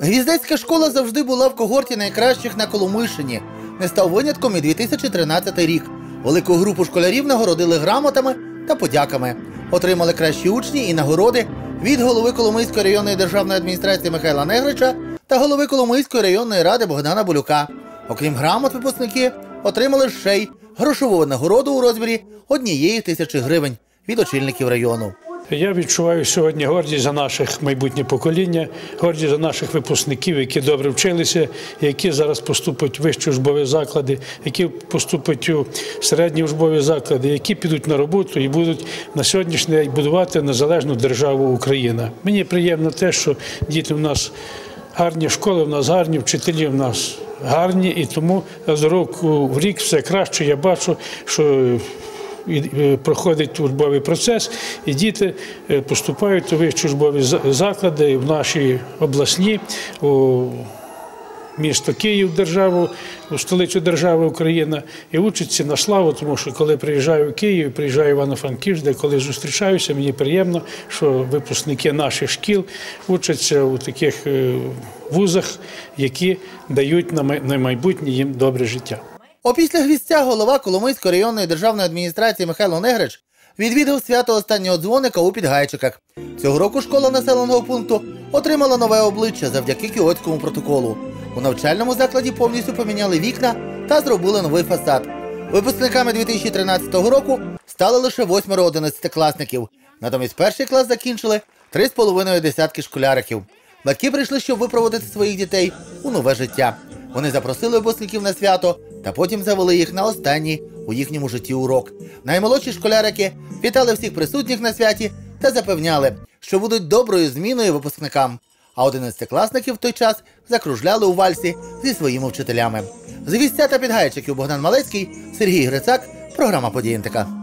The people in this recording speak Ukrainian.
Гвіздецька школа завжди була в когорті найкращих на Коломийщині. Не став винятком і 2013 рік. Велику групу школярів нагородили грамотами та подяками. Отримали кращі учні і нагороди від голови Коломийської районної державної адміністрації Михайла Негрича та голови Коломийської районної ради Богдана Болюка. Окрім грамот, випускники отримали ще й грошову нагороду у розмірі однієї тисячі гривень від очільників району. Я відчуваю сьогодні гордість за наших майбутнє покоління, гордість за наших випускників, які добре вчилися, які зараз поступать в вищі учбові заклади, які поступлять у середні учбові заклади, які підуть на роботу і будуть на сьогоднішній день будувати незалежну державу Україна. Мені приємно те, що діти в нас гарні школи, в нас гарні, вчителі в нас гарні, і тому з року в рік все краще. Я бачу, що проходить учбовий процес, і діти е, поступають у вищі учбові заклади в наші обласні, у місто Київ, державу, столицю держави Україна, і учаться на славу, тому що коли приїжджаю в Київ, приїжджаю в Івано-Франківськ, де коли зустрічаюся, мені приємно, що випускники наших шкіл учаться у таких е, вузах, які дають на майбутнє їм добре життя. Опісля гвіздця голова Коломийської районної державної адміністрації Михайло Негрич відвідав свято останнього дзвоника у Підгайчиках. Цього року школа населеного пункту отримала нове обличчя завдяки кіотському протоколу. У навчальному закладі повністю поміняли вікна та зробили новий фасад. Випускниками 2013 року стали лише восьмеро одинадцятикласників. Натомість перший клас закінчили три з половиною десятки школяриків. Батьки прийшли, щоб випроводити своїх дітей у нове життя. Вони запросили випускників на свято та потім завели їх на останній у їхньому житті урок. Наймолодші школярики вітали всіх присутніх на святі та запевняли, що будуть доброю зміною випускникам. А одинадцятикласники в той час закружляли у вальсі зі своїми вчителями. З Вістя та підгайчиків Богдан Малецький, Сергій Грицак, програма «Події НТК».